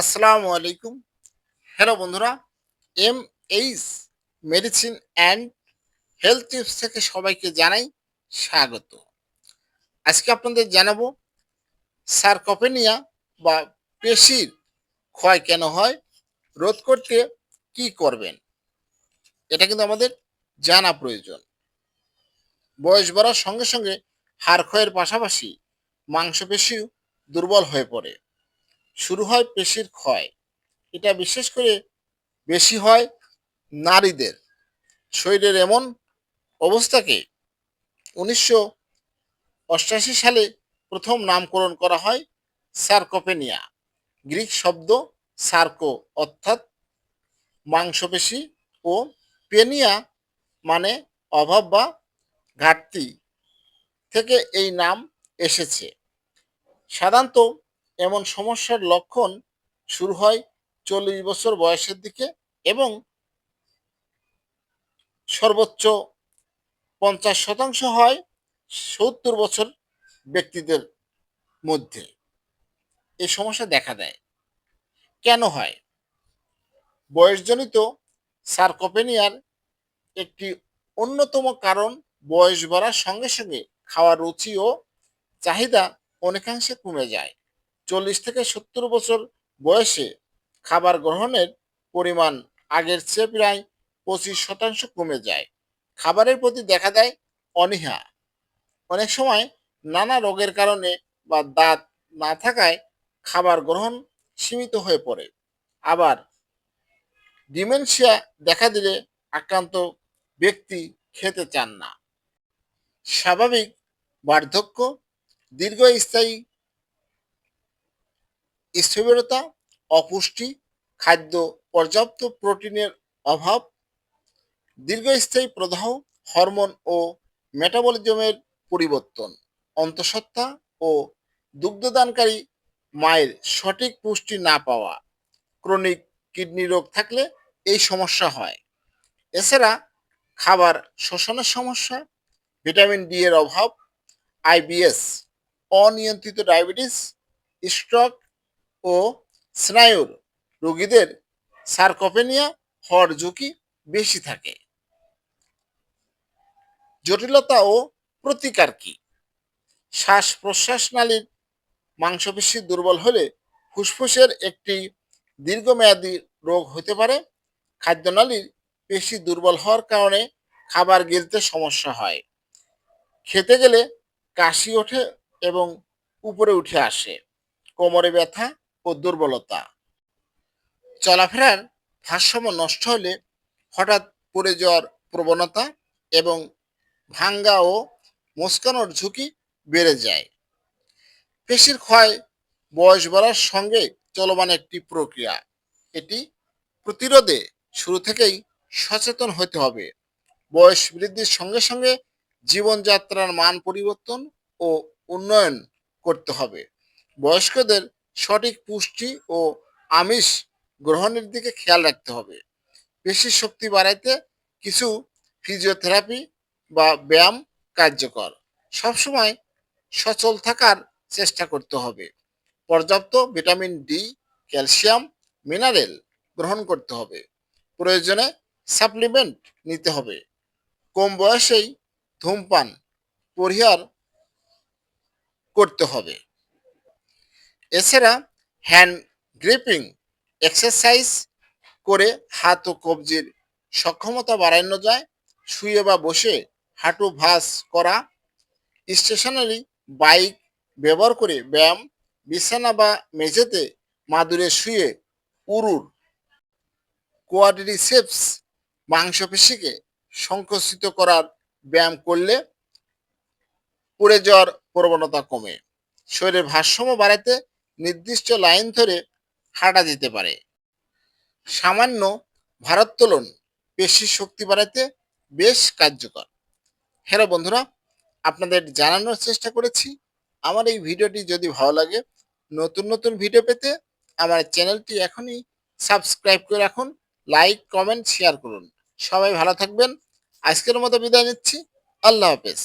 আসসালামু আলাইকুম। হ্যালো বন্ধুরা M H medicine and health tips থেকে সবাইকে জানাই স্বাগত। আজকে আপনাদের জানাব সার্কোপেনিয়া বা পেশির ক্ষয় কেন হয়, রোধ করতে কি করবেন? এটা কিন্তু আমাদের জানা প্রয়োজন। বয়স বাড়ার সঙ্গে সঙ্গে হাড় ক্ষয়ের পাশাপাশি মাংসপেশিও দুর্বল হয়ে পড়ে। শুরু হয় পেশির ক্ষয়। এটা বিশেষ করে বেশি হয় নারীদের। শরীরের এমন অবস্থাকে উনিশশো অষ্টাশি সালে প্রথম নামকরণ করা হয় সার্কোপেনিয়া। গ্রিক শব্দ সার্কো অর্থাৎ মাংসপেশি ও পেনিয়া মানে অভাব বা ঘাটতি থেকে এই নাম এসেছে। সাধারণত এমন সমস্যার লক্ষণ শুরু হয় চল্লিশ বছর বয়সের দিকে এবং সর্বোচ্চ পঞ্চাশ শতাংশ হয় সত্তর বছর ব্যক্তিদের মধ্যে। এ সমস্যা দেখা দেয়। কেন হয়? বয়সজনিত সার্কোপেনিয়ার একটি অন্যতম কারণ বয়স বাড়ার সঙ্গে সঙ্গে খাওয়ার রুচি ও চাহিদা অনেকাংশে কমে যায়। চল্লিশ থেকে সত্তর বছর বয়সে খাবার গ্রহণের পরিমাণ আগের চেয়ে প্রায় পঁচিশ শতাংশ কমে যায়। খাবারের প্রতি দেখা দেয় অনীহা। অনেক সময় নানা রোগের কারণে বা দাঁত না থাকায় খাবার গ্রহণ সীমিত হয়ে পড়ে। আবার ডিমেনশিয়া দেখা দিলে আক্রান্ত ব্যক্তি খেতে চান না। স্বাভাবিক বার্ধক্য, দীর্ঘস্থায়ী স্থবিরতা, অপুষ্টি, খাদ্য পর্যাপ্ত প্রোটিনের অভাব, দীর্ঘস্থায়ী প্রদাহ, হরমোন ও মেটাবলিজমের পরিবর্তন, অন্তঃসত্ত্বা ও দুগ্ধদানকারী মায়ের সঠিক পুষ্টি না পাওয়া, ক্রনিক কিডনি রোগ থাকলে এই সমস্যা হয়। এছাড়া খাবার শোষণের সমস্যা, ভিটামিন ডি এর অভাব আইবিএস অনিয়ন্ত্রিত ডায়াবেটিস, স্ট্রোক ও স্নায়ুর রোগীদের সার্কোপেনিয়া হওয়ার ঝুঁকি বেশি থাকে। জটিলতা ও প্রতিকার কি? শ্বাস প্রশ্বাস নালীর মাংসপেশি দুর্বল হলে ফুসফুসের একটি দীর্ঘমেয়াদী রোগ হতে পারে। খাদ্যনালীর পেশি দুর্বল হওয়ার কারণে খাবার গিলতে সমস্যা হয়। খেতে গেলে কাশি ওঠে এবং উপরে উঠে আসে। কোমরে ব্যথা ও দুর্বলতা। চলাফেরার ভারসাম্য নষ্ট হলে হঠাৎ পড়ে যাওয়ার প্রবণতা এবং ভাঙ্গা ও মুস্কানোর ঝুঁকি বেড়ে যায়। পেশির ক্ষয় বয়স বাড়ার সঙ্গে চলমান একটি প্রক্রিয়া। এটি প্রতিরোধে শুরু থেকেই সচেতন হতে হবে। বয়স বৃদ্ধির সঙ্গে সঙ্গে জীবনযাত্রার মান পরিবর্তন ও উন্নয়ন করতে হবে। বয়স্কদের সঠিক পুষ্টি ও আমিষ গ্রহণের দিকে খেয়াল রাখতে হবে। পেশির শক্তি বাড়াইতে কিছু ফিজিওথেরাপি বা ব্যায়াম কার্যকর। সবসময় সচল থাকার চেষ্টা করতে হবে। পর্যাপ্ত ভিটামিন ডি ক্যালসিয়াম, মিনারেল গ্রহণ করতে হবে। প্রয়োজনে সাপ্লিমেন্ট নিতে হবে। কম বয়সেই ধূমপান, পরিহার করতে হবে। এছাড়া হ্যান্ড গ্রিপিং এক্সারসাইজ করে হাত ও কবজির সক্ষমতা বাড়ানো যায়। শুয়ে বা বসে হাঁটু ভাস করা। স্টেশনারি বাইক ব্যবহার করে ব্যায়াম, বিছানা বা মেঝেতে মাদুরে শুয়ে উরুর কোয়াড্রিসেপস মাংসপেশিকে সংকুচিত করার ব্যায়াম করলে পড়ে যাওয়ার প্রবণতা কমে। শরীরের ভারসাম্য বাড়াতে নির্দিষ্ট লাইন ধরে হাঁটা যেতে পারে। সামান্য ভারোত্তোলন পেশির শক্তি বাড়াতে বেশ কার্যকর। হ্যালো বন্ধুরা, আপনাদের জানানোর চেষ্টা করেছি, আমার এই ভিডিওটি যদি ভালো লাগে, নতুন নতুন ভিডিও পেতে আমার চ্যানেলটি এখনই সাবস্ক্রাইব করে রাখুন, লাইক, কমেন্ট, শেয়ার করুন। সবাই ভালো থাকবেন। আজকের মতো বিদায় নিচ্ছি। আল্লাহ হাফেজ।